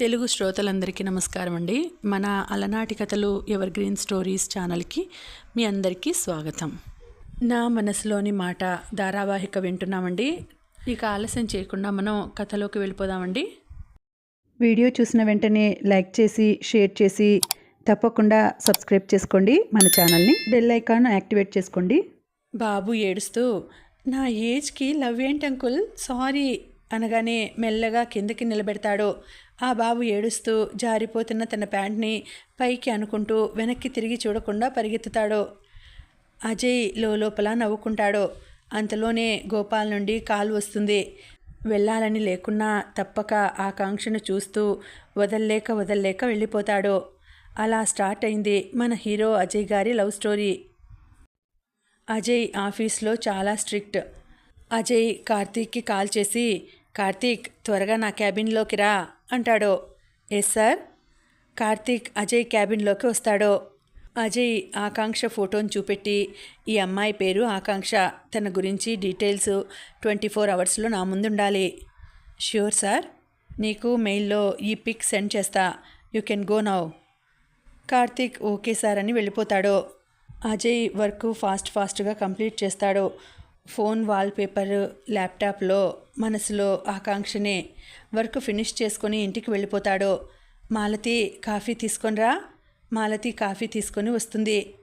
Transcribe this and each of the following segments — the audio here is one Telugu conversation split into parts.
తెలుగు శ్రోతలందరికీ నమస్కారం అండి మన అలనాటి కథలు ఎవర్ గ్రీన్ స్టోరీస్ ఛానల్కి మీ అందరికీ స్వాగతం. నా మనసులోని మాట ధారావాహిక వింటున్నామండి. ఇక ఆలస్యం చేయకుండా మనం కథలోకి వెళ్ళిపోదామండి. వీడియో చూసిన వెంటనే లైక్ చేసి షేర్ చేసి తప్పకుండా సబ్స్క్రైబ్ చేసుకోండి. మన ఛానల్ని బెల్ ఐకాన్ యాక్టివేట్ చేసుకోండి. బాబు ఏడుస్తూ నా ఏజ్కి లవ్ ఏంటి అంకుల్? సారీ అనగానే మెల్లగా కిందకి నిలబెడతాడు ఆ బాబు ఏడుస్తూ జారిపోతున్న తన ప్యాంట్ని పైకి అనుకుంటూ వెనక్కి తిరిగి చూడకుండా పరిగెత్తుతాడు. అజయ్ లోపల నవ్వుకుంటాడు. అంతలోనే గోపాల్ నుండి కాల్ వస్తుంది. వెళ్ళాలని లేకున్నా తప్పక ఆకాంక్షను చూస్తూ వదల్లేక వదల్లేక వెళ్ళిపోతాడు. అలా స్టార్ట్ అయింది మన హీరో అజయ్ గారి లవ్ స్టోరీ. అజయ్ ఆఫీస్లో చాలా స్ట్రిక్ట్. అజయ్ కార్తీక్కి కాల్ చేసి కార్తీక్ త్వరగా నా క్యాబిన్లోకి రా. అంటాడో? ఎస్ సార్ కార్తీక్ అజయ్ క్యాబిన్లోకి వస్తాడో? అజయ్ ఆకాంక్ష ఫోటోని చూపెట్టి ఈ అమ్మాయి పేరు ఆకాంక్ష. తన గురించి డీటెయిల్స్ ట్వంటీ ఫోర్ అవర్స్లో నా ముందుండాలి. ష్యూర్ సార్ నీకు మెయిల్లో ఈ పిక్ సెండ్ చేస్తా. You can go now Karthik okay sir అని వెళ్ళిపోతాడు? అజయ్ వర్క్ ఫాస్ట్ ఫాస్ట్గా కంప్లీట్ చేస్తాడు? ఫోన్ వాల్పేపర్ ల్యాప్టాప్లో మనసులో ఆకాంక్షనే వర్క్ ఫినిష్ చేసుకొని ఇంటికి వెళ్ళిపోతాడో. మాలతి కాఫీ తీసుకొనిరా. మాలతి కాఫీ తీసుకొని వస్తుంది.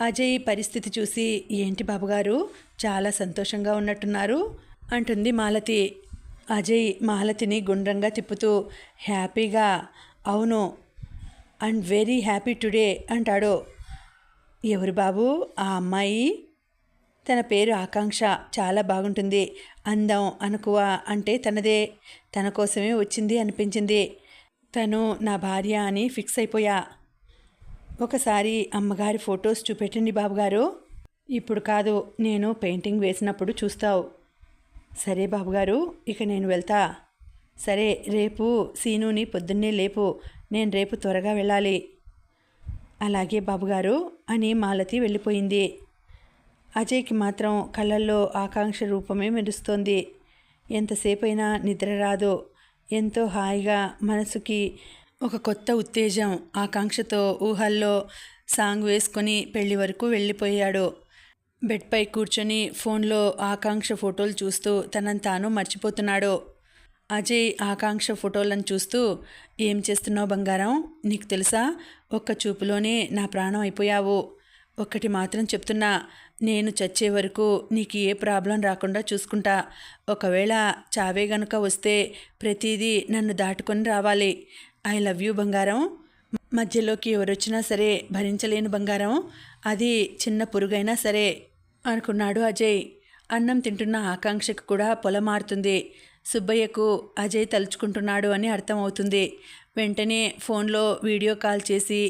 అజయ్ పరిస్థితి చూసి ఏంటి బాబుగారు? చాలా సంతోషంగా ఉన్నట్టున్నారు అంటుంది మాలతి. అజయ్ మాలతిని గుండ్రంగా తిప్పుతూ హ్యాపీగా? అవును. అండ్ వెరీ హ్యాపీ టుడే అంటాడు. ఎవరు బాబు? ఆ అమ్మాయి? తన పేరు ఆకాంక్ష చాలా బాగుంటుంది. అందం అనుకువ అంటే తనదే. తన కోసమే వచ్చింది అనిపించింది. తను నా భార్య అని ఫిక్స్ అయిపోయా. ఒకసారి అమ్మగారి ఫొటోస్ చూపెట్టండి బాబుగారు. ఇప్పుడు కాదు నేను పెయింటింగ్ వేసినప్పుడు చూస్తావు. సరే బాబుగారు ఇక నేను వెళ్తా. సరే రేపు సీనుని పొద్దున్నే లేపు. నేను రేపు త్వరగా వెళ్ళాలి. అలాగే బాబుగారు అని మాలతి వెళ్ళిపోయింది. అజయ్కి మాత్రం కళ్ళల్లో ఆకాంక్ష రూపమే మెరుస్తోంది. ఎంతసేపైనా నిద్ర రాదు. ఎంతో హాయిగా మనసుకి ఒక కొత్త ఉత్తేజం ఆకాంక్షతో ఊహల్లో సాంగ్ వేసుకొని పెళ్ళి వరకు వెళ్ళిపోయాడు. బెడ్పై కూర్చొని ఫోన్లో ఆకాంక్ష ఫోటోలు చూస్తూ తనను తాను మర్చిపోతున్నాడు. అజయ్ ఆకాంక్ష ఫోటోలను చూస్తూ ఏం చేస్తున్నావు బంగారం? నీకు తెలుసా? ఒక్క చూపులోనే నా ప్రాణం అయిపోయావు. ఒక్కటి మాత్రం చెప్తున్నా నేను చచ్చే వరకు నీకు ఏ ప్రాబ్లం రాకుండా చూసుకుంటా. ఒకవేళ చావే గనుక వస్తే ప్రతిదీ నన్ను దాటుకొని రావాలి. ఐ లవ్ యూ బంగారం. మధ్యలోకి ఎవరొచ్చినా సరే భరించలేని బంగారం. అది చిన్న పురుగైనా సరే అనుకున్నాడు అజయ్. అన్నం తింటున్న ఆకాంక్షకు కూడా పొలమారుతుంది. సుబ్బయ్యకు అజయ్ తలుచుకుంటున్నాడు అని అర్థమవుతుంది. వెంటనే ఫోన్లో వీడియో కాల్ చేసి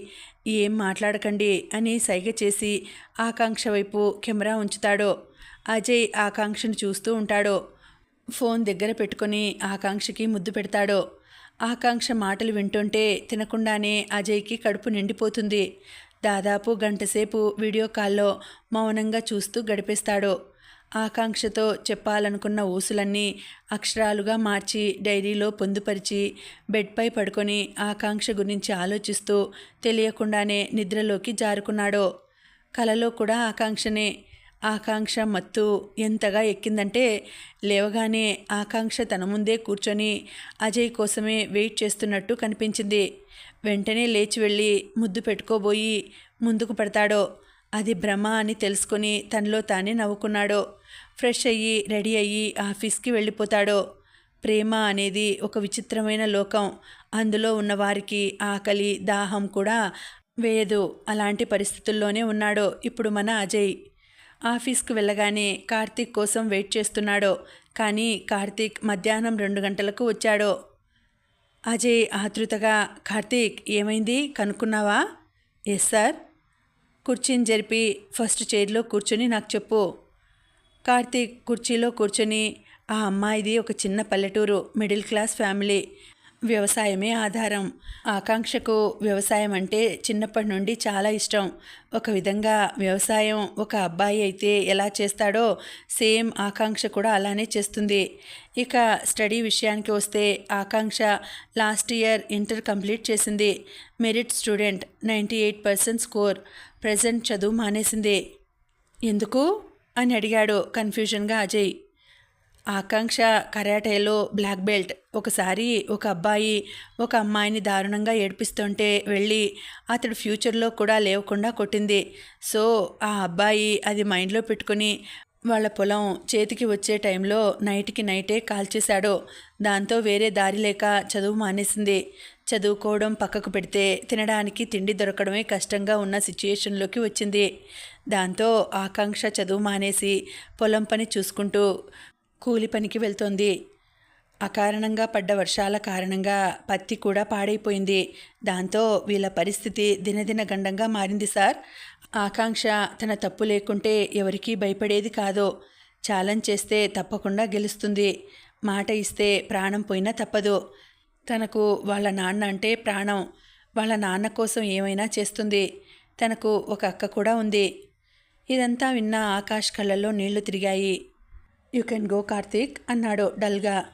ఏం మాట్లాడకండి అని సైగ చేసి ఆకాంక్ష వైపు కెమెరా ఉంచుతాడో అజయ్ ఆకాంక్షను చూస్తూ ఉంటాడో ఫోన్ దగ్గర పెట్టుకొని ఆకాంక్షకి ముద్దు పెడతాడో ఆకాంక్ష మాటలు వింటుంటే తినకుండానే అజయ్కి కడుపు నిండిపోతుంది. దాదాపు గంటసేపు వీడియో కాల్లో మౌనంగా చూస్తూ గడిపేస్తాడు ఆకాంక్షతో చెప్పాలనుకున్న ఊసులన్నీ అక్షరాలుగా మార్చి డైరీలో పొందుపరిచి బెడ్పై పడుకొని ఆకాంక్ష గురించి ఆలోచిస్తూ తెలియకుండానే నిద్రలోకి జారుకున్నాడు. కలలో కూడా ఆకాంక్షనే. ఆకాంక్ష మత్తు ఎంతగా ఎక్కిందంటే లేవగానే ఆకాంక్ష తన ముందే కూర్చొని అజయ్ కోసమే వెయిట్ చేస్తున్నట్టు కనిపించింది. వెంటనే లేచి వెళ్ళి ముద్దు పెట్టుకోబోయి ముందుకు పడతాడో. అది భ్రమ అని తెలుసుకొని తనలో తానే నవ్వుకున్నాడు. ఫ్రెష్ అయ్యి రెడీ అయ్యి ఆఫీస్కి వెళ్ళిపోతాడో? ప్రేమ అనేది ఒక విచిత్రమైన లోకం. అందులో ఉన్నవారికి ఆకలి దాహం కూడా వేయదు. అలాంటి పరిస్థితుల్లోనే ఉన్నాడు ఇప్పుడు మన అజయ్. ఆఫీస్కి వెళ్ళగానే కార్తీక్ కోసం వెయిట్ చేస్తున్నాడో? కానీ కార్తీక్ మధ్యాహ్నం రెండు గంటలకు వచ్చాడో? అజయ్ ఆతృతగా కార్తీక్ ఏమైంది? కనుక్కున్నావా? Yes sir. కుర్చీని జరిపి ఫస్ట్ చైర్లో కూర్చొని నాకు చెప్పు. కార్తీక్ కుర్చీలో కూర్చొని ఆ అమ్మాయిది ఒక చిన్న పల్లెటూరు మిడిల్ క్లాస్ ఫ్యామిలీ. వ్యవసాయమే ఆధారం. ఆకాంక్షకు వ్యవసాయం అంటే చిన్నప్పటి నుండి చాలా ఇష్టం. ఒక విధంగా వ్యవసాయం ఒక అబ్బాయి అయితే ఎలా చేస్తాడో సేమ్ ఆకాంక్ష కూడా అలానే చేస్తుంది. ఇక స్టడీ విషయానికి వస్తే Akanksha last year inter complete చేసింది. Merit student ninety eight percent score. Present చదువు మానేసింది. ఎందుకు? అని అడిగాడు కన్ఫ్యూజన్గా అజయ్. ఆకాంక్ష కరాటేలో బ్లాక్ బెల్ట్. ఒకసారి ఒక అబ్బాయి ఒక అమ్మాయిని దారుణంగా ఏడిపిస్తుంటే వెళ్ళి అతడు ఫ్యూచర్లో కూడా లేవకుండా కొట్టింది. సో ఆ అబ్బాయి అది మైండ్లో పెట్టుకుని వాళ్ళ పొలం చేతికి వచ్చే టైంలో నైట్కి నైటే కాల్చేశాడు. దాంతో వేరే దారి లేక చదువు మానేసింది. చదువుకోవడం పక్కకు పెడితే తినడానికి తిండి దొరకడమే కష్టంగా ఉన్న సిచ్యుయేషన్లోకి వచ్చింది. దాంతో ఆకాంక్ష చదువు మానేసి పొలం పని చూసుకుంటూ కూలి పనికి వెళ్తోంది. అకారణంగా పడ్డ వర్షాల కారణంగా పత్తి కూడా పాడైపోయింది. దాంతో వీళ్ళ పరిస్థితి దినదిన గండంగా మారింది సార్. ఆకాంక్ష తన తప్పు లేకుంటే ఎవరికీ భయపడేది కాదు. ఛాలెంజ్ చేస్తే తప్పకుండా గెలుస్తుంది. మాట ఇస్తే ప్రాణం పోయినా తప్పదు. తనకు వాళ్ళ నాన్న అంటే ప్రాణం. వాళ్ళ నాన్న కోసం ఏమైనా చేస్తుంది. తనకు ఒక అక్క కూడా ఉంది. ఇదంతా విన్న ఆకాష్ కళ్ళల్లో నీళ్ళు తిరిగాయి. యూ కెన్ గో కార్తీక్ అన్నాడు డల్గా.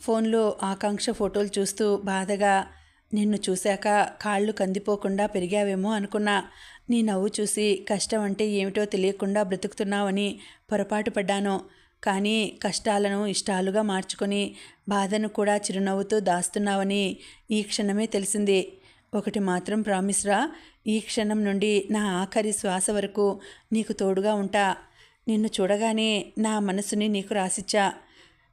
ఫోన్లో ఆకాంక్ష ఫోటోలు చూస్తూ బాధగా నిన్ను చూశాక కాళ్ళు కందిపోకుండా పెరిగావేమో అనుకున్నా. నీ నవ్వు చూసి కష్టం అంటే ఏమిటో తెలియకుండా బ్రతుకుతున్నావని పొరపాటు పడ్డాను. కానీ కష్టాలను ఇష్టాలుగా మార్చుకొని బాధను కూడా చిరునవ్వుతో దాస్తున్నావని ఈ క్షణమే తెలిసింది. ఒకటి మాత్రం ప్రామిస్ రా ఈ క్షణం నుండి నా ఆఖరి శ్వాస వరకు నీకు తోడుగా ఉంటా. నిన్ను చూడగానే నా మనసుని నీకు రాసిచ్చా.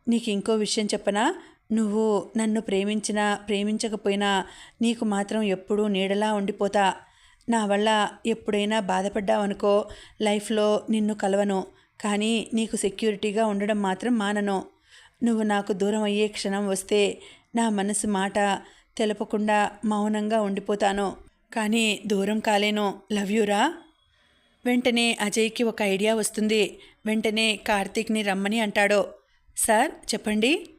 నీకు ఇంకో విషయం చెప్పనా? నువ్వు నన్ను ప్రేమించినా ప్రేమించకపోయినా నీకు మాత్రం ఎప్పుడూ నీడలా ఉండిపోతా. నా వల్ల ఎప్పుడైనా బాధపడ్డావనుకో లైఫ్లో నిన్ను కలవను. కానీ నీకు సెక్యూరిటీగా ఉండడం మాత్రం మానను. నువ్వు నాకు దూరం అయ్యే క్షణం వస్తే నా మనసు మాట తెలపకుండా మౌనంగా ఉండిపోతాను. కానీ దూరం కాలేను. లవ్ యూరా? వెంటనే అజయ్కి ఒక ఐడియా వస్తుంది. వెంటనే కార్తీక్ని రమ్మని అంటాడు. సార్ చెప్పండి.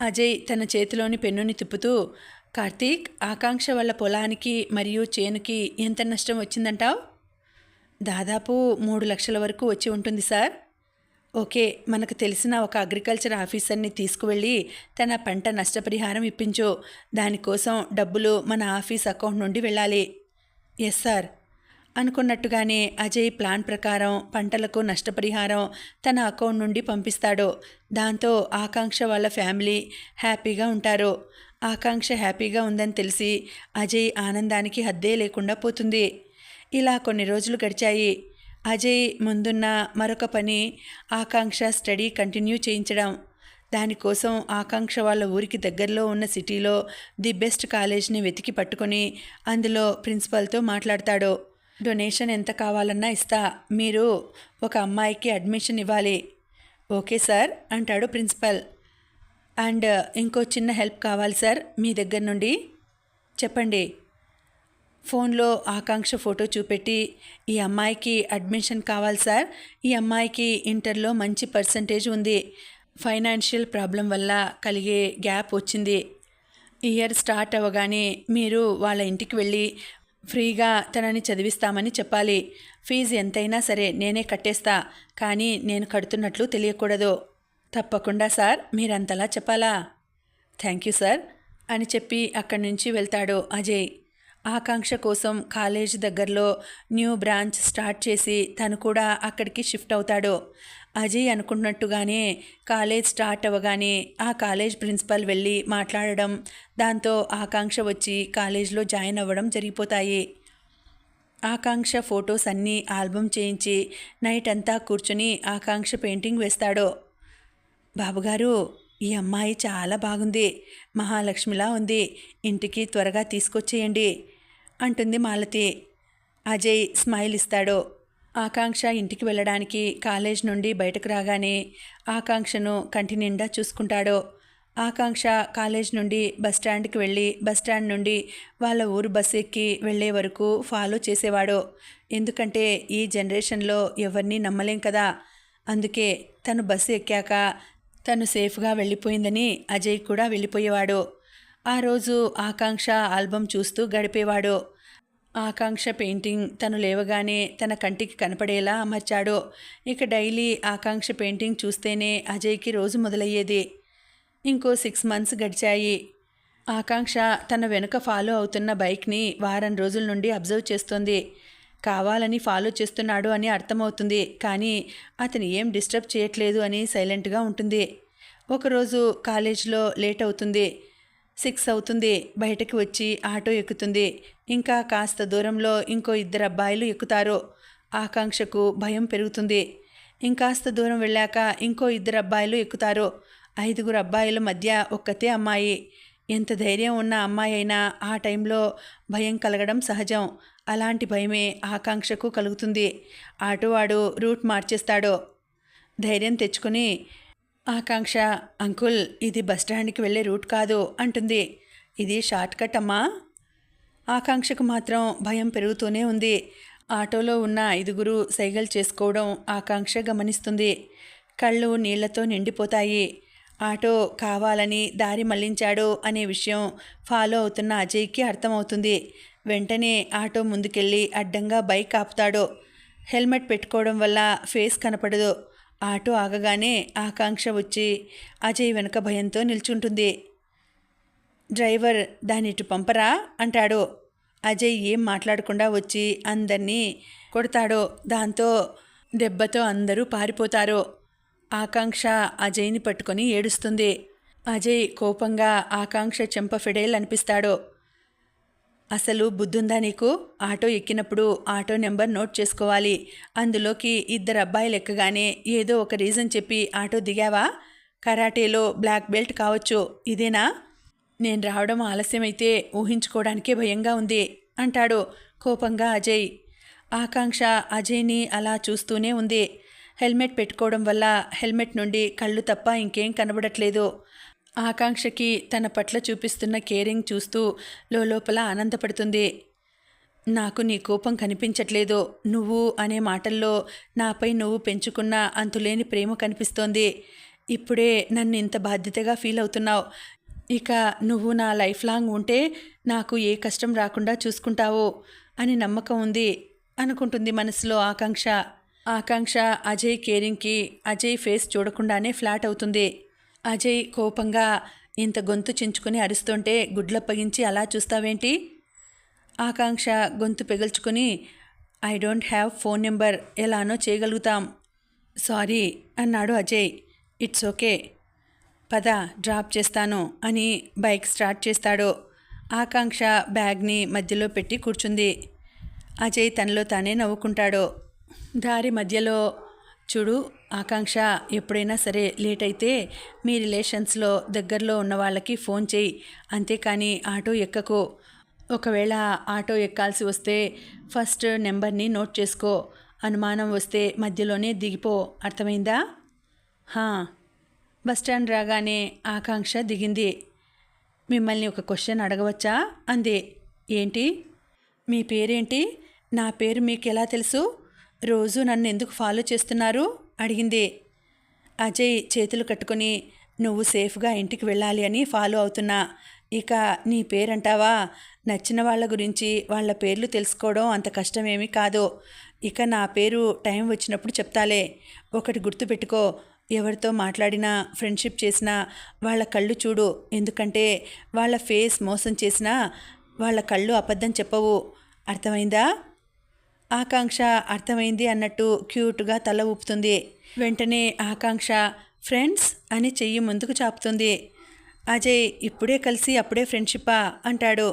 అజయ్ తన చేతిలోని పెన్నుని తిప్పుతూ కార్తీక్ ఆకాంక్ష వల్ల పొలానికి మరియు చేనుకి ఎంత నష్టం వచ్చిందంటావు? దాదాపు మూడు లక్షల వరకు వచ్చి ఉంటుంది సార్. ఓకే మనకు తెలిసిన ఒక అగ్రికల్చర్ ఆఫీసర్ని తీసుకువెళ్ళి తన పంట నష్టపరిహారం ఇప్పించు. దానికోసం డబ్బులు మన ఆఫీస్ అకౌంట్ నుండి వెళ్ళాలి. Yes sir. అనుకున్నట్టుగానే అజయ్ ప్లాన్ ప్రకారం పంటలకు నష్టపరిహారం తన అకౌంట్ నుండి పంపిస్తాడు. దాంతో ఆకాంక్ష వాళ్ళ ఫ్యామిలీ హ్యాపీగా ఉంటారు. ఆకాంక్ష హ్యాపీగా ఉందని తెలిసి అజయ్ ఆనందానికి హద్దే లేకుండా పోతుంది. ఇలా కొన్ని రోజులు గడిచాయి. అజయ్ ముందున్న మరొక పని ఆకాంక్ష స్టడీ కంటిన్యూ చేయించడం. దానికోసం ఆకాంక్ష వాళ్ళ ఊరికి దగ్గరలో ఉన్న సిటీలో ది బెస్ట్ కాలేజ్ని వెతికి పట్టుకొని అందులో ప్రిన్సిపల్తో మాట్లాడతాడు. డొనేషన్ ఎంత కావాలన్నా ఇస్తా. మీరు ఒక అమ్మాయికి అడ్మిషన్ ఇవ్వాలి. ఓకే సార్ అంటాడు ప్రిన్సిపల్. అండ్ ఇంకో చిన్న హెల్ప్ కావాలి సార్ మీ దగ్గర నుండి? చెప్పండి. ఫోన్లో ఆకాంక్ష ఫోటో చూపెట్టి ఈ అమ్మాయికి అడ్మిషన్ కావాలి సార్. ఈ అమ్మాయికి ఇంటర్లో మంచి పర్సంటేజ్ ఉంది. ఫైనాన్షియల్ ప్రాబ్లం వల్ల కలిగే గ్యాప్ వచ్చింది. ఇయర్ స్టార్ట్ అవ్వగానే మీరు వాళ్ళ ఇంటికి వెళ్ళి ఫ్రీగా తనని చదివిస్తామని చెప్పాలి. ఫీజు ఎంతైనా సరే నేనే కట్టేస్తా. కానీ నేను కడుతున్నట్లు తెలియకూడదు. తప్పకుండా సార్ మీరంతలా చెప్పాలా? థ్యాంక్ యూ సార్ అని చెప్పి అక్కడి నుంచి వెళ్తాడు అజయ్. ఆకాంక్ష కోసం కాలేజ్ దగ్గరలో న్యూ బ్రాంచ్ స్టార్ట్ చేసి తను కూడా అక్కడికి షిఫ్ట్ అవుతాడు. అజయ్ అనుకున్నట్టుగానే కాలేజ్ స్టార్ట్ అవ్వగానే ఆ కాలేజ్ ప్రిన్సిపల్ వెళ్ళి మాట్లాడడం దాంతో ఆకాంక్ష వచ్చి కాలేజ్లో జాయిన్ అవ్వడం జరిగిపోతాయి. ఆకాంక్ష ఫొటోస్ అన్నీ ఆల్బమ్ చేయించి నైట్ అంతా కూర్చుని ఆకాంక్ష పెయింటింగ్ వేస్తాడు. బాబుగారు ఈ అమ్మాయి చాలా బాగుంది. మహాలక్ష్మిలా ఉంది. ఇంటికి త్వరగా తీసుకొచ్చేయండి. అంటుంది మాలతి. అజయ్ స్మైల్ ఇస్తాడు. ఆకాంక్ష ఇంటికి వెళ్ళడానికి కాలేజ్ నుండి బయటకు రాగానే ఆకాంక్షను కంటి నిండా చూసుకుంటాడు. ఆకాంక్ష కాలేజ్ నుండి బస్ స్టాండ్కి వెళ్ళి బస్ స్టాండ్ నుండి వాళ్ళ ఊరు బస్సు ఎక్కి వెళ్ళే వరకు ఫాలో చేసేవాడు. ఎందుకంటే ఈ జనరేషన్లో ఎవరిని నమ్మలేం కదా. అందుకే తను బస్సు ఎక్కాక తను సేఫ్గా వెళ్ళిపోయిందని అజయ్ కూడా వెళ్ళిపోయేవాడు. ఆ రోజు ఆకాంక్ష ఆల్బమ్ చూస్తూ గడిపేవాడు. ఆకాంక్ష పెయింటింగ్ తను లేవగానే తన కంటికి కనపడేలా అమర్చాడు. ఇక డైలీ ఆకాంక్ష పెయింటింగ్ చూస్తేనే అజయ్కి రోజు మొదలయ్యేది. ఇంకో సిక్స్ మంత్స్ గడిచాయి. ఆకాంక్ష తన వెనుక ఫాలో అవుతున్న బైక్ని వారం రోజుల నుండి అబ్జర్వ్ చేస్తుంది. కావాలని ఫాలో చేస్తున్నాడు అని అర్థమవుతుంది. కానీ అతను ఏం డిస్టర్బ్ చేయట్లేదు అని సైలెంట్గా ఉంటుంది. ఒకరోజు కాలేజీలో లేట్ అవుతుంది. సిక్స్ అవుతుంది బయటకు వచ్చి ఆటో ఎక్కుతుంది. ఇంకా కాస్త దూరంలో ఇంకో ఇద్దరు అబ్బాయిలు ఎక్కుతారు. ఆకాంక్షకు భయం పెరుగుతుంది. ఇంకాస్త దూరం వెళ్ళాక ఇంకో ఇద్దరు అబ్బాయిలు ఎక్కుతారు. ఐదుగురు అబ్బాయిల మధ్య ఒక్కతే అమ్మాయి. ఎంత ధైర్యం ఉన్న అమ్మాయి అయినా ఆ టైంలో భయం కలగడం సహజం. అలాంటి భయమే ఆకాంక్షకు కలుగుతుంది. ఆటోవాడు రూట్ మార్చేస్తాడు. ధైర్యం తెచ్చుకుని ఆకాంక్ష అంకుల్ ఇది బస్టాండ్కి వెళ్ళే రూట్ కాదు అంటుంది. ఇది షార్ట్ కట్ అమ్మా. ఆకాంక్షకు మాత్రం భయం పెరుగుతూనే ఉంది. ఆటోలో ఉన్న ఐదుగురు సైగలు చేసుకోవడం ఆకాంక్ష గమనిస్తుంది. కళ్ళు నీళ్ళతో నిండిపోతాయి. ఆటో కావాలని దారి మళ్ళించాడు అనే విషయం ఫాలో అవుతున్న అజయ్కి అర్థమవుతుంది. వెంటనే ఆటో ముందుకెళ్ళి అడ్డంగా బైక్ ఆపుతాడు. హెల్మెట్ పెట్టుకోవడం వల్ల ఫేస్ కనపడదు. ఆటో ఆగగానే ఆకాంక్ష వచ్చి అజయ్ వెనక భయంతో నిల్చుంటుంది. డ్రైవర్ దాని ఇటు పంపరా? అంటాడు. అజయ్ ఏం మాట్లాడకుండా వచ్చి అందరినీ కొడతాడు. దాంతో దెబ్బతో అందరూ పారిపోతారు. ఆకాంక్ష అజయ్ని పట్టుకొని ఏడుస్తుంది. అజయ్ కోపంగా ఆకాంక్ష చెంప ఫిడేల్ అనిపిస్తాడు. అసలు బుద్ధుందా నీకు? ఆటో ఎక్కినప్పుడు ఆటో నెంబర్ నోట్ చేసుకోవాలి. అందులోకి ఇద్దరు అబ్బాయిలు ఎక్కగానే ఏదో ఒక రీజన్ చెప్పి ఆటో దిగావా? కరాటేలో బ్లాక్ బెల్ట్ కావచ్చు. ఇదేనా? నేను రావడం ఆలస్యమైతే ఊహించుకోవడానికే భయంగా ఉంది అంటాడు కోపంగా అజయ్. ఆకాంక్ష అజయ్ని అలా చూస్తూనే ఉంది. హెల్మెట్ పెట్టుకోవడం వల్ల హెల్మెట్ నుండి కళ్ళు తప్ప ఇంకేం కనబడట్లేదు. ఆకాంక్షకి తన పట్ల చూపిస్తున్న కేరింగ్ చూస్తూ లోపల ఆనందపడుతుంది. నాకు నీ కోపం కనిపించట్లేదు. నువ్వు అనే మాటల్లో నాపై నువ్వు పెంచుకున్న అంతులేని ప్రేమ కనిపిస్తోంది. ఇప్పుడే నన్ను ఇంత బాధ్యతగా ఫీల్ అవుతున్నావు. ఇక నువ్వు నా లైఫ్ లాంగ్ ఉంటే నాకు ఏ కష్టం రాకుండా చూసుకుంటావు అని నమ్మకం ఉంది అనుకుంటుంది మనసులో ఆకాంక్ష. ఆకాంక్ష అజయ్ కేరింగ్కి అజయ్ ఫేస్ చూడకుండానే ఫ్లాట్ అవుతుంది. అజయ్ కోపంగా ఇంత గొంతు చించుకుని అరుస్తుంటే గుడ్లప్పగించి అలా చూస్తావేంటి? ఆకాంక్ష గొంతు పెగల్చుకుని I don't have phone number. ఎలానో చేయగలుగుతాం. సారీ అన్నాడు అజయ్. It's okay. పద డ్రాప్ చేస్తాను అని బైక్ స్టార్ట్ చేస్తాడు. ఆకాంక్ష బ్యాగ్ని మధ్యలో పెట్టి కూర్చుంది. అజయ్ తనలో తానే నవ్వుకుంటాడు. దారి మధ్యలో చూడు ఆకాంక్ష ఎప్పుడైనా సరే లేట్ అయితే మీ రిలేషన్స్లో దగ్గరలో ఉన్న వాళ్ళకి ఫోన్ చేయి. అంతేకాని ఆటో ఎక్కకు. ఒకవేళ ఆటో ఎక్కాల్సి వస్తే ఫస్ట్ నెంబర్ని నోట్ చేసుకో. అనుమానం వస్తే మధ్యలోనే దిగిపో. అర్థమైందా? బస్టాండ్ రాగానే ఆకాంక్ష దిగింది. మిమ్మల్ని ఒక క్వశ్చన్ అడగవచ్చా? అంది. ఏంటి? మీ పేరేంటి? నా పేరు మీకు ఎలా తెలుసు? రోజు నన్ను ఎందుకు ఫాలో చేస్తున్నారు? అడిగింది. అజయ్ చేతులు కట్టుకొని నువ్వు సేఫ్గా ఇంటికి వెళ్ళాలి అని ఫాలో అవుతున్నా. ఇక నీ పేరంటావా? నచ్చిన వాళ్ళ గురించి వాళ్ళ పేర్లు తెలుసుకోవడం అంత కష్టమేమీ కాదు. ఇక నా పేరు టైం వచ్చినప్పుడు చెప్తాలే. ఒకటి గుర్తుపెట్టుకో ఎవరితో మాట్లాడినా ఫ్రెండ్షిప్ చేసినా వాళ్ళ కళ్ళు చూడు. ఎందుకంటే వాళ్ళ ఫేస్ మోసం చేసినా వాళ్ళ కళ్ళు అబద్ధం చెప్పవు. అర్థమైందా? ఆకాంక్ష అర్థమైంది అన్నట్టు క్యూట్గా తల ఊపుతుంది. వెంటనే ఆకాంక్ష ఫ్రెండ్స్ అని చెయ్యి ముందుకు చాపుతుంది. అజయ్ ఇప్పుడే కలిసి అప్పుడే ఫ్రెండ్షిప్పా అంటాడు.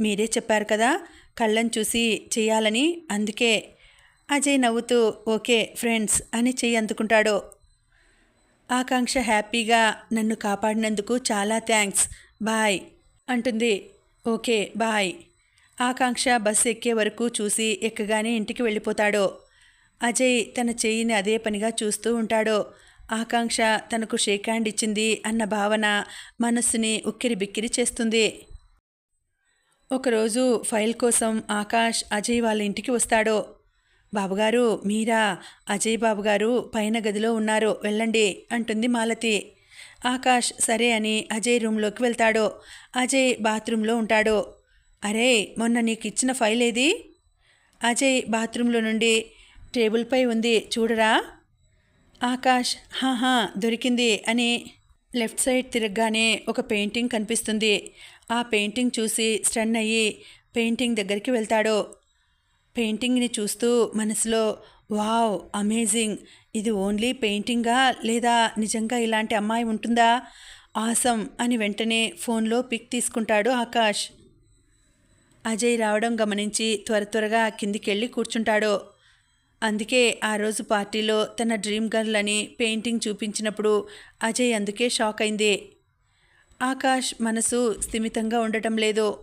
మీరే చెప్పారు కదా కళ్ళని చూసి చేయాలని అందుకే. అజయ్ నవ్వుతూ ఓకే ఫ్రెండ్స్ అని చెయ్యి అందుకుంటాడు. ఆకాంక్ష హ్యాపీగా నన్ను కాపాడినందుకు చాలా థ్యాంక్స్ బాయ్ అంటుంది. ఓకే బాయ్ ఆకాంక్ష బస్సు ఎక్కే వరకు చూసి ఎక్కగానే ఇంటికి వెళ్ళిపోతాడో. అజయ్ తన చెయ్యిని అదే పనిగా చూస్తూ ఉంటాడో. ఆకాంక్ష తనకు షేక్ హ్యాండ్ ఇచ్చింది అన్న భావన మనస్సుని ఉక్కిరి బిక్కిరి చేస్తుంది. ఒకరోజు ఫైల్ కోసం ఆకాష్ అజయ్ వాళ్ళ ఇంటికి వస్తాడో. బాబుగారు మీరా? అజయ్ బాబుగారు పైన గదిలో ఉన్నారు. వెళ్ళండి అంటుంది మాలతి. ఆకాష్ సరే అని అజయ్ రూమ్లోకి వెళ్తాడో. అజయ్ బాత్రూంలో ఉంటాడో. అరే మొన్న నీకు ఇచ్చిన ఫైల్ ఏది? అజయ్ బాత్రూంలో నుండి టేబుల్పై ఉంది చూడరా? ఆకాష్ హాహా దొరికింది అని లెఫ్ట్ సైడ్ తిరగగానే ఒక పెయింటింగ్ కనిపిస్తుంది. ఆ పెయింటింగ్ చూసి స్టన్ అయ్యి పెయింటింగ్ దగ్గరికి వెళ్తాడు. పెయింటింగ్ని చూస్తూ మనసులో వావ్ అమేజింగ్! ఇది ఓన్లీ పెయింటింగా లేదా నిజంగా ఇలాంటి అమ్మాయి ఉంటుందా? ఆసం అని వెంటనే ఫోన్లో పిక్ తీసుకుంటాడు ఆకాష్. అజయ్ రావడం గమనించి త్వర త్వరగా కిందికెళ్ళి కూర్చుంటాడు. అందుకే ఆ రోజు పార్టీలో తన డ్రీమ్ గర్ల్ అని పెయింటింగ్ చూపించినప్పుడు అజయ్ అందుకే షాక్ అయింది. ఆకాష్ మనసు స్థిమితంగా ఉండటం లేదు.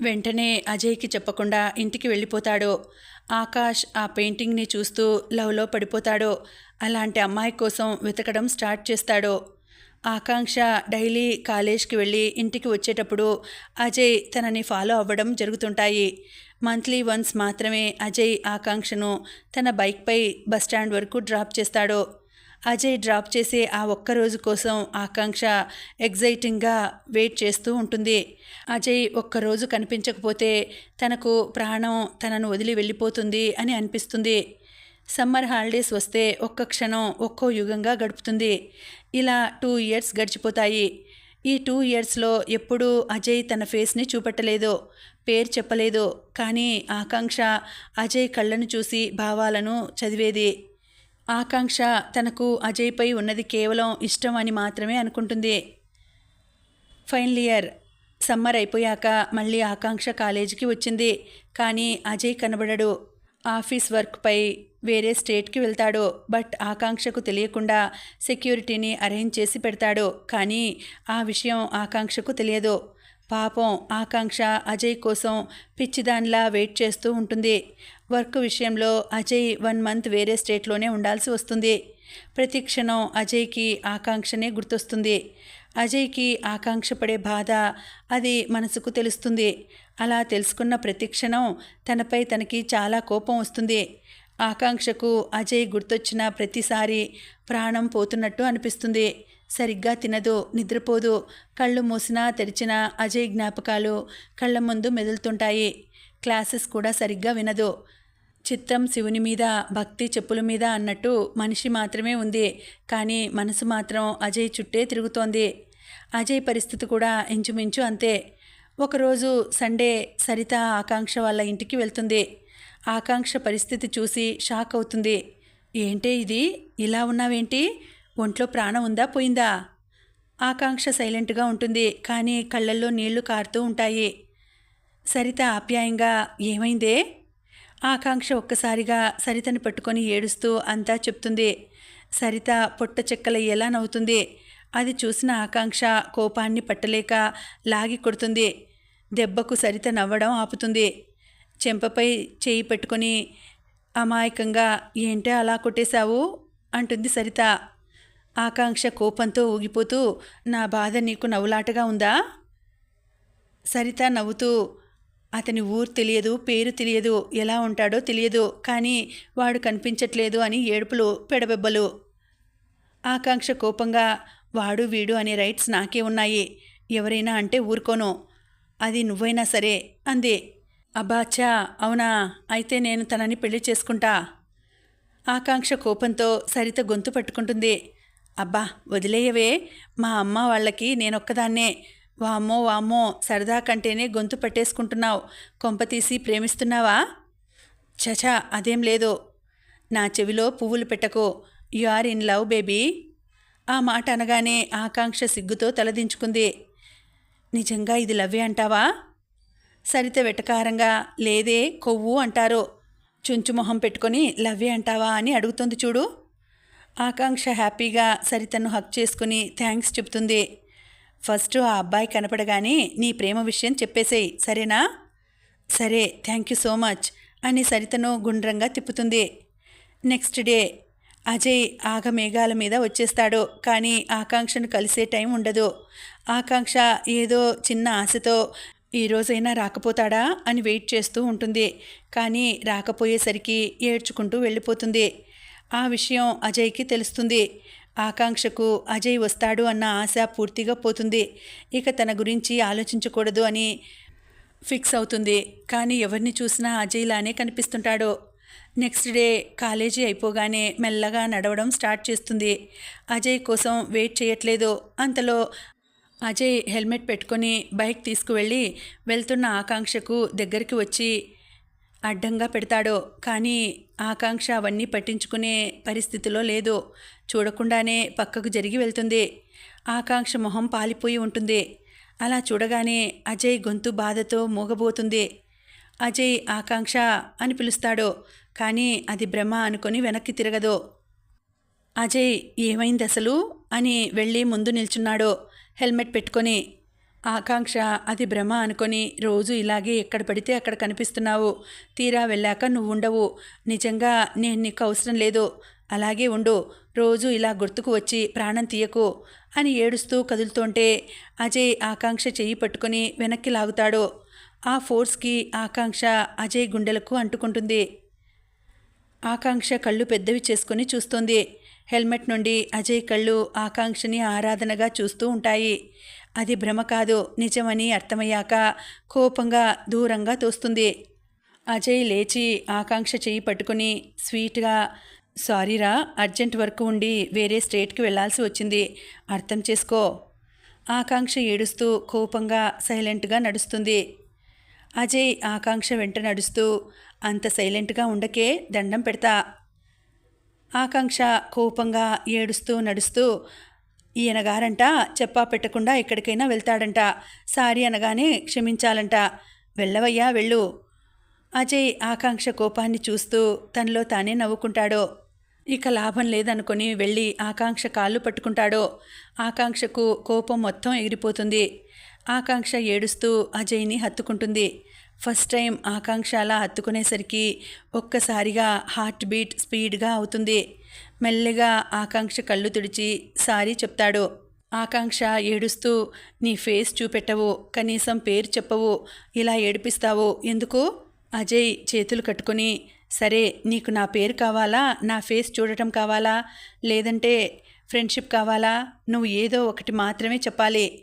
వెంటనే అజయ్కి చెప్పకుండా ఇంటికి వెళ్ళిపోతాడు. ఆకాష్ ఆ పెయింటింగ్ని చూస్తూ లవ్లో పడిపోతాడు. అలాంటి అమ్మాయి కోసం వెతకడం స్టార్ట్ చేస్తాడు. ఆకాంక్ష డైలీ కాలేజ్కి వెళ్ళి ఇంటికి వచ్చేటప్పుడు అజయ్ తనని ఫాలో అవ్వడం జరుగుతుంటాయి. మంత్లీ వన్స్ మాత్రమే అజయ్ ఆకాంక్షను తన బైక్పై బస్టాండ్ వరకు డ్రాప్ చేస్తాడు. అజయ్ డ్రాప్ చేసే ఆ ఒక్క రోజు కోసం ఆకాంక్ష ఎగ్జైటింగ్గా వెయిట్ చేస్తూ ఉంటుంది. అజయ్ ఒక్కరోజు కనిపించకపోతే తనకు ప్రాణం తనను వదిలి వెళ్ళిపోతుంది అని అనిపిస్తుంది. సమ్మర్ హాలిడేస్ వస్తే ఒక్క క్షణం ఒక్కో యుగంగా గడుపుతుంది. ఇలా టూ ఇయర్స్ గడిచిపోతాయి. ఈ టూ ఇయర్స్లో ఎప్పుడూ అజయ్ తన ఫేస్ని చూపెట్టలేదు పేరు చెప్పలేదు. కానీ ఆకాంక్ష అజయ్ కళ్ళను చూసి భావాలను చదివేది. ఆకాంక్ష తనకు అజయ్పై ఉన్నది కేవలం ఇష్టం అని మాత్రమే అనుకుంటుంది. ఫైనల్ ఇయర్ సమ్మర్ అయిపోయాక మళ్ళీ ఆకాంక్ష కాలేజీకి వచ్చింది. కానీ అజయ్ కనబడడు. ఆఫీస్ వర్క్పై వేరే స్టేట్కి వెళ్తాడు బట్ ఆకాంక్షకు తెలియకుండా సెక్యూరిటీని అరేంజ్ చేసి పెడతాడు. కానీ ఆ విషయం ఆకాంక్షకు తెలియదు. పాపం ఆకాంక్ష అజయ్ కోసం పిచ్చిదాన్లా వెయిట్ చేస్తూ ఉంటుంది. వర్క్ విషయంలో అజయ్ వన్ మంత్ వేరే స్టేట్లోనే ఉండాల్సి వస్తుంది. ప్రతి క్షణం అజయ్కి ఆకాంక్షనే గుర్తొస్తుంది. అజయ్కి ఆకాంక్ష పడే బాధ అది మనసుకు తెలుస్తుంది. అలా తెలుసుకున్న ప్రతిక్షణం తనపై తనకి చాలా కోపం వస్తుంది. ఆకాంక్షకు అజయ్ గుర్తొచ్చిన ప్రతిసారి ప్రాణం పోతున్నట్టు అనిపిస్తుంది. సరిగ్గా తినదు నిద్రపోదు. కళ్ళు మూసినా తెరిచిన అజయ్ జ్ఞాపకాలు కళ్ళ ముందు మెదులుతుంటాయి. క్లాసెస్ కూడా సరిగ్గా వినదు. చిత్తం శివుని మీద భక్తి చెప్పుల మీద అన్నట్టు మనిషి మాత్రమే ఉంది. కానీ మనసు మాత్రం అజయ్ చుట్టే తిరుగుతోంది. అజయ్ పరిస్థితి కూడా ఇంచుమించు అంతే. ఒకరోజు సండే సరిత ఆకాంక్ష వాళ్ళ ఇంటికి వెళ్తుంది. ఆకాంక్ష పరిస్థితి చూసి షాక్ అవుతుంది. ఏంటే ఇది? ఇలా ఉన్నావేంటి? ఒంట్లో ప్రాణం ఉందా పోయిందా? ఆకాంక్ష సైలెంట్గా ఉంటుంది. కానీ కళ్ళల్లో నీళ్ళు కారుతూ ఉంటాయి. సరిత ఆప్యాయంగా ఏమైందే? ఆకాంక్ష ఒక్కసారిగా సరితని పట్టుకొని ఏడుస్తూ అంతా చెప్తుంది. సరిత పొట్ట చెక్కలయ్యేలా నవ్వుతుంది. అది చూసిన ఆకాంక్ష కోపాన్ని పట్టలేక లాగి కొడుతుంది. దెబ్బకు సరిత నవ్వడం ఆపుతుంది. చెంపపై చేయి పెట్టుకొని అమాయకంగా ఏంటే అలా కొట్టేశావు? అంటుంది సరిత. ఆకాంక్ష కోపంతో ఊగిపోతూ నా బాధ నీకు నవ్వులాటగా ఉందా? సరిత నవ్వుతూ అతని ఊరు తెలియదు పేరు తెలియదు ఎలా ఉంటాడో తెలియదు కానీ వాడు కనిపించట్లేదు అని ఏడుపులు పెడబెబ్బలు. ఆకాంక్ష కోపంగా వాడు వీడు అనే రైట్స్ నాకే ఉన్నాయి. ఎవరైనా అంటే ఊరుకోను. అది నువ్వైనా సరే అంది. అబ్బాచా అవునా? అయితే నేను తనని పెళ్ళి చేసుకుంటా. ఆకాంక్ష కోపంతో సరిత గొంతు పట్టుకుంటుంది. అబ్బా వదిలేయవే. మా అమ్మ వాళ్ళకి నేనొక్కదాన్నే. వామ్మో వామ్మో సరదా కంటేనే గొంతు పట్టేసుకుంటున్నావు. కొంపతీసి ప్రేమిస్తున్నావా? చచా అదేం లేదు. నా చెవిలో పువ్వులు పెట్టకు. You are in love baby. ఆ మాట అనగానే ఆకాంక్ష సిగ్గుతో తలదించుకుంది. నిజంగా ఇది లవ్వే అంటావా? సరిత వెటకారంగా లేదే కొవ్వు అంటారు. చుంచుమొహం పెట్టుకొని లవ్వే అంటావా అని అడుగుతుంది చూడు. ఆకాంక్ష హ్యాపీగా సరితను హక్ చేసుకుని థ్యాంక్స్ చెప్తుంది ఫస్ట్ ఆ అబ్బాయి కనపడగానే నీ ప్రేమ విషయం చెప్పేసేయి సరేనా? సరే థ్యాంక్ యూ సో మచ్ అని సరితను గుండ్రంగా తిప్పుతుంది. నెక్స్ట్ డే అజయ్ ఆగమేఘాల మీద వచ్చేస్తాడు కానీ ఆకాంక్షను కలిసే టైం ఉండదు. ఆకాంక్ష ఏదో చిన్న ఆశతో ఈ రోజైనా రాకపోతాడా అని వెయిట్ చేస్తూ ఉంటుంది. కానీ రాకపోయేసరికి ఏడ్చుకుంటూ వెళ్ళిపోతుంది. ఆ విషయం అజయ్కి తెలుస్తుంది. ఆకాంక్షకు అజయ్ వస్తాడు అన్న ఆశ పూర్తిగా పోతుంది. ఇక తన గురించి ఆలోచించకూడదు అని ఫిక్స్ అవుతుంది. కానీ ఎవరిని చూసినా అజయ్లానే కనిపిస్తుంటాడు. నెక్స్ట్ డే కాలేజీ అయిపోగానే మెల్లగా నడవడం స్టార్ట్ చేస్తుంది. అజయ్ కోసం వెయిట్ చేయట్లేదు. అంతలో అజయ్ హెల్మెట్ పెట్టుకొని బైక్ తీసుకువెళ్ళి వెళ్తున్న ఆకాంక్షకు దగ్గరికి వచ్చి అడ్డంగా పెడతాడు. కానీ ఆకాంక్ష అవన్నీ పట్టించుకునే పరిస్థితిలో లేదు. చూడకుండానే పక్కకు జరిగి వెళ్తుంది. ఆకాంక్ష మొహం పాలిపోయి ఉంటుంది. అలా చూడగానే అజయ్ గొంతు బాధతో మూగబోతుంది. అజయ్ ఆకాంక్ష అని పిలుస్తాడు. కానీ అది భ్రమ అనుకొని వెనక్కి తిరగదు. అజయ్ ఏమైంది అసలు? అని వెళ్ళి ముందు నిల్చున్నాడు హెల్మెట్ పెట్టుకొని. ఆకాంక్ష అది భ్రమ అనుకొని రోజు ఇలాగే ఎక్కడ పడితే అక్కడ కనిపిస్తున్నావు. తీరా వెళ్ళాక నువ్వు ఉండవు నిజంగా నేను నీకు అవసరం లేదు. అలాగే ఉండు. రోజు ఇలా గుర్తుకు వచ్చి ప్రాణం తీయకు అని ఏడుస్తూ కదులుతుంటే అజయ్ ఆకాంక్ష చెయ్యి పట్టుకొని వెనక్కి లాగుతాడు. ఆ ఫోర్స్కి ఆకాంక్ష అజయ్ గుండెలకు అంటుకుంటుంది. ఆకాంక్ష కళ్ళు పెద్దవి చేసుకుని చూస్తుంది. హెల్మెట్ నుండి అజయ్ కళ్ళు ఆకాంక్షని ఆరాధనగా చూస్తూ ఉంటాయి. అది భ్రమ కాదు నిజమని అర్థమయ్యాక కోపంగా దూరంగా తోస్తుంది. అజయ్ లేచి ఆకాంక్ష చేయి పట్టుకుని స్వీట్గా సారీరా అర్జెంట్ వర్క్ ఉండి వేరే స్టేట్కి వెళ్ళాల్సి వచ్చింది. అర్థం చేసుకో. ఆకాంక్ష ఏడుస్తూ కోపంగా సైలెంట్గా నడుస్తుంది. అజయ్ ఆకాంక్ష వెంట నడుస్తూ అంత సైలెంట్గా ఉండకే దండం పెడతా. ఆకాంక్ష కోపంగా ఏడుస్తూ నడుస్తూ ఈయనగారంట చెప్పా పెట్టకుండా ఎక్కడికైనా వెళ్తాడంట. సారీ అనగానే క్షమించాలంట. వెళ్ళవయ్యా వెళ్ళు. అజయ్ ఆకాంక్ష కోపాన్ని చూస్తూ తనలో తానే నవ్వుకుంటాడో ఇక లాభం లేదనుకొని వెళ్ళి ఆకాంక్ష కాళ్ళు పట్టుకుంటాడో ఆకాంక్షకు కోపం మొత్తం ఎగిరిపోతుంది. ఆకాంక్ష ఏడుస్తూ అజయ్ని హత్తుకుంటుంది. ఫస్ట్ టైం ఆకాంక్ష అలా హత్తుకునేసరికి ఒక్కసారిగా హార్ట్ బీట్ స్పీడ్గా అవుతుంది. మెల్లగా ఆకాంక్ష కళ్ళు తుడిచి సారీ చెప్తాడు. ఆకాంక్ష ఏడుస్తూ నీ ఫేస్ చూపెట్టవు కనీసం పేరు చెప్పవు ఇలా ఏడిపిస్తావు ఎందుకు? అజయ్ చేతులు కట్టుకొని సరే నీకు నా పేరు కావాలా? నా ఫేస్ చూడటం కావాలా? లేదంటే ఫ్రెండ్షిప్ కావాలా? నువ్వు ఏదో ఒకటి మాత్రమే చెప్పాలి.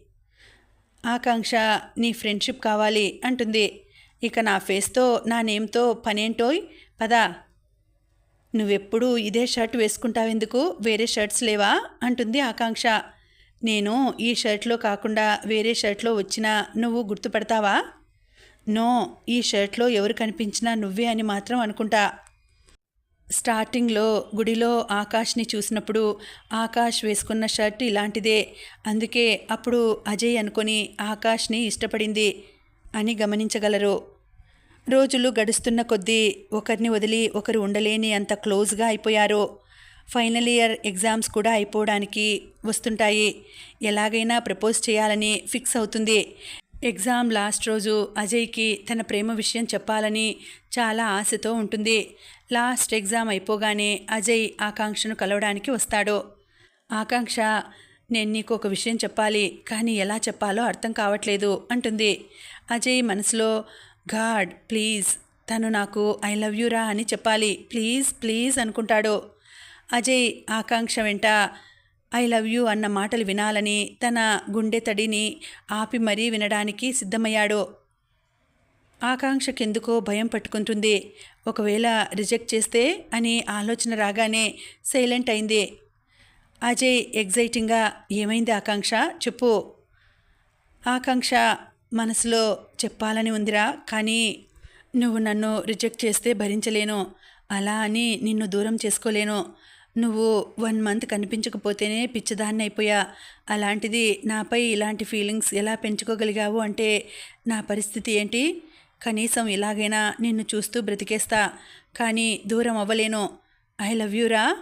ఆకాంక్ష నీ ఫ్రెండ్షిప్ కావాలి అంటుంది. ఇక నా ఫేస్తో నా నేమ్తో పనేంటోయ్? పదా. నువ్వెప్పుడు ఇదే షర్ట్ వేసుకుంటావెందుకు? వేరే షర్ట్స్ లేవా? అంటుంది ఆకాంక్ష. నేను ఈ షర్ట్లో కాకుండా వేరే షర్ట్లో వచ్చినా నువ్వు గుర్తుపడతావా? నో ఈ షర్ట్లో ఎవరు కనిపించినా నువ్వే అని మాత్రం అనుకుంటా. స్టార్టింగ్లో గుడిలో ఆకాష్ని చూసినప్పుడు ఆకాష్ వేసుకున్న షర్ట్ ఇలాంటిదే. అందుకే అప్పుడు అజయ్ అనుకొని ఆకాష్ని ఇష్టపడింది. అని గమనించగలరు. రోజులు గడుస్తున్న కొద్దీ ఒకరిని వదిలి ఒకరు ఉండలేని అంత క్లోజ్గా అయిపోయారు. ఫైనల్ ఇయర్ ఎగ్జామ్స్ కూడా అయిపోవడానికి వస్తుంటాయి. ఎలాగైనా ప్రపోజ్ చేయాలని ఫిక్స్ అవుతుంది. ఎగ్జామ్ లాస్ట్ రోజు అజయ్కి తన ప్రేమ విషయం చెప్పాలని చాలా ఆశతో ఉంటుంది. లాస్ట్ ఎగ్జామ్ అయిపోగానే అజయ్ ఆకాంక్షను కలవడానికి వస్తాడు. ఆకాంక్ష నేను నీకు ఒక విషయం చెప్పాలి కానీ ఎలా చెప్పాలో అర్థం కావట్లేదు అంటుంది. అజయ్ మనసులో గాడ్ ప్లీజ్ తను నాకు ఐ లవ్ యూరా అని చెప్పాలి. ప్లీజ్ ప్లీజ్ అనుకుంటాడు. అజయ్ ఆకాంక్ష వెంట ఐ లవ్ యూ అన్న మాటలు వినాలని తన గుండె తడిని ఆపి మరీ వినడానికి సిద్ధమయ్యాడు. ఆకాంక్షకెందుకో భయం పట్టుకుంటుంది. ఒకవేళ రిజెక్ట్ చేస్తే అని ఆలోచన రాగానే సైలెంట్ అయింది. అజయ్ ఎగ్జైటింగ్గా ఏమైంది ఆకాంక్ష? చెప్పు. ఆకాంక్ష మనసులో చెప్పాలని ఉందిరా కానీ నువ్వు నన్ను రిజెక్ట్ చేస్తే భరించలేను. అలా అని నిన్ను దూరం చేసుకోలేను. నువ్వు వన్ మంత్ కనిపించకపోతేనే పిచ్చిదాన్ని అయిపోయా. అలాంటిది నాపై ఇలాంటి ఫీలింగ్స్ ఎలా పెంచుకోగలిగావు అంటే నా పరిస్థితి ఏంటి? కనీసం ఇలాగైనా నిన్ను చూస్తూ బ్రతికేస్తా కానీ దూరం అవ్వలేను. ఐ లవ్ యూరా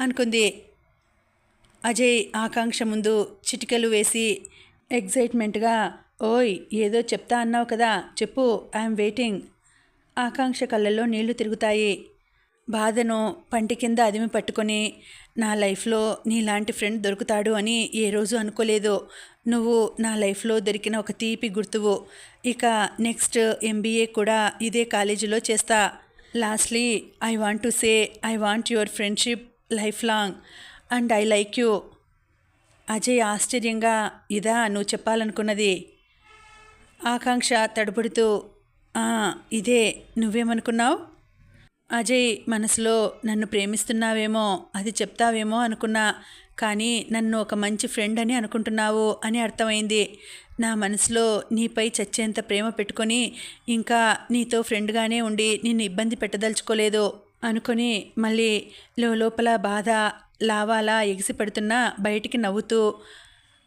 అనుకుంది. అజయ్ ఆకాంక్ష ముందు చిటికలు వేసి ఎగ్జైట్మెంట్గా ఓయ్ ఏదో చెప్తా అన్నావు కదా చెప్పు ఐఎమ్ వెయిటింగ్. ఆకాంక్ష కళ్ళల్లో నీళ్ళు తిరుగుతాయి. బాధను పంటి కింద అదిమి పట్టుకొని నా లైఫ్లో నీలాంటి ఫ్రెండ్ దొరుకుతాడు అని ఏ రోజు అనుకోలేదు. నువ్వు నా లైఫ్లో దొరికిన ఒక తీపి గుర్తువు. ఇక నెక్స్ట్ ఎంబీఏ కూడా ఇదే కాలేజీలో చేస్తా. Lastly I want to say I want your friendship life long and I like you. Ajay ఆశ్చర్యంగా ఇదా నువ్వు చెప్పాలనుకున్నది. ఆకాంక్ష తడబడుతూ ఇదే నువ్వేమనుకున్నావు? అజయ్ మనసులో నన్ను ప్రేమిస్తున్నావేమో అది చెప్తావేమో అనుకున్నా కానీ నన్ను ఒక మంచి ఫ్రెండ్ అని అనుకుంటున్నావు అని అర్థమైంది. నా మనసులో నీపై చచ్చేంత ప్రేమ పెట్టుకొని ఇంకా నీతో ఫ్రెండ్గానే ఉండి నిన్ను ఇబ్బంది పెట్టదలుచుకోలేదు అనుకొని మళ్ళీ లోపల బాధ లావాలా ఎగిసి పెడుతున్నా బయటికి నవ్వుతూ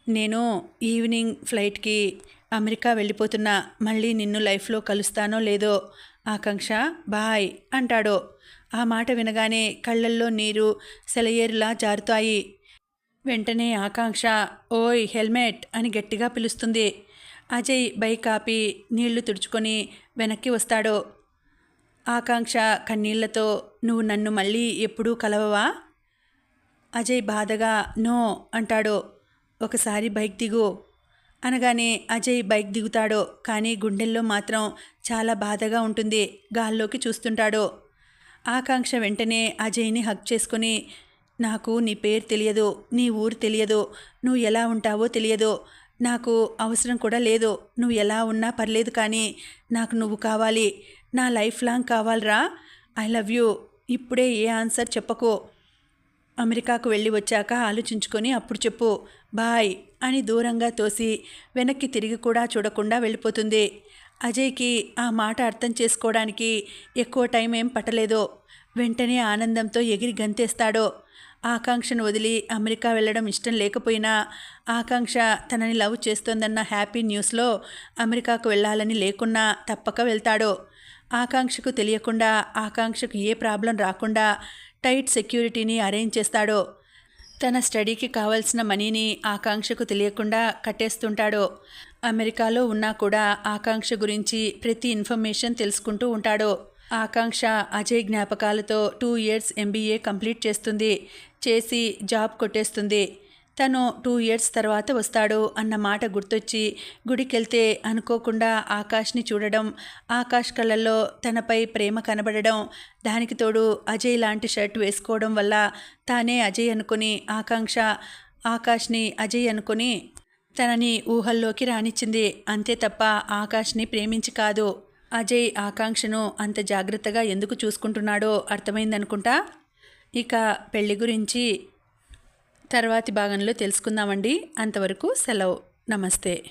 నేను ఈవినింగ్ ఫ్లైట్కి అమెరికా వెళ్ళిపోతున్నా మళ్ళీ నిన్ను లైఫ్లో కలుస్తానో లేదో ఆకాంక్ష బాయ్ అంటాడో. ఆ మాట వినగానే కళ్ళల్లో నీరు సెలయేరులా జారుతాయి. వెంటనే ఆకాంక్ష ఓయ్ హెల్మెట్ అని గట్టిగా పిలుస్తుంది. అజయ్ బైక్ ఆపి నీళ్ళు తుడుచుకొని వెనక్కి వస్తాడు. ఆకాంక్ష కన్నీళ్ళతో నువ్వు నన్ను మళ్ళీ ఎప్పుడూ కలవవా? అజయ్ బాధగా నో అంటాడు. ఒకసారి బైక్ దిగు. అనగానే అజయ్ బైక్ దిగుతాడో కానీ గుండెల్లో మాత్రం చాలా బాధగా ఉంటుంది గాల్లోకి చూస్తుంటాడు. ఆకాంక్ష వెంటనే అజయ్ని హక్ చేసుకుని నాకు నీ పేరు తెలియదు నీ ఊరు తెలియదు నువ్వు ఎలా ఉంటావో తెలియదు నాకు అవసరం కూడా లేదు నువ్వు ఎలా ఉన్నా పర్లేదు కానీ నాకు నువ్వు కావాలి నా లైఫ్ లాంగ్ కావాలరా ఐ లవ్ యూ ఇప్పుడే ఏ ఆన్సర్ చెప్పకు. అమెరికాకు వెళ్ళి వచ్చాక ఆలోచించుకొని అప్పుడు చెప్పు బాయ్ అని దూరంగా తోసి వెనక్కి తిరిగి కూడా చూడకుండా వెళ్ళిపోతుంది. అజయ్కి ఆ మాట అర్థం చేసుకోవడానికి ఎక్కువ టైం ఏం పట్టలేదో. వెంటనే ఆనందంతో ఎగిరి గంతేస్తాడో. ఆకాంక్షను వదిలి అమెరికా వెళ్ళడం ఇష్టం లేకపోయినా ఆకాంక్ష తనని లవ్ చేస్తోందన్న హ్యాపీ న్యూస్లో అమెరికాకు వెళ్ళాలని లేకున్నా తప్పక వెళ్తాడో. ఆకాంక్షకు తెలియకుండా ఆకాంక్షకు ఏ ప్రాబ్లం రాకుండా టైట్ సెక్యూరిటీని అరేంజ్ చేస్తాడో. తన స్టడీకి కావాల్సిన మనీని ఆకాంక్షకు తెలియకుండా కట్టేస్తుంటాడు అమెరికాలో ఉన్నా కూడా ఆకాంక్ష గురించి ప్రతి ఇన్ఫర్మేషన్ తెలుసుకుంటూ ఉంటాడు. ఆకాంక్ష అజయ్ జ్ఞాపకాలతో టూ ఇయర్స్ ఎంబీఏ కంప్లీట్ చేస్తుంది చేసి జాబ్ కొట్టేస్తుంది. తను టూ ఇయర్స్ తర్వాత వస్తాడు అన్న మాట గుర్తొచ్చి గుడికెళ్తే అనుకోకుండా ఆకాష్ని చూడడం ఆకాష్ కళ్ళల్లో తనపై ప్రేమ కనబడడం దానికి తోడు అజయ్ లాంటి షర్ట్ వేసుకోవడం వల్ల తానే అజయ్ అనుకుని ఆకాంక్ష ఆకాష్ని అజయ్ అనుకుని తనని ఊహల్లోకి రానిచ్చింది. అంతే తప్ప ఆకాష్ని ప్రేమించి కాదు. అజయ్ ఆకాంక్షను అంత జాగ్రత్తగా ఎందుకు చూసుకుంటున్నాడో అర్థమైందనుకుంటా? ఇక పెళ్ళి గురించి తర్వాతి భాగంలో తెలుసుకుందామండి. అంతవరకు సెలవు. నమస్తే.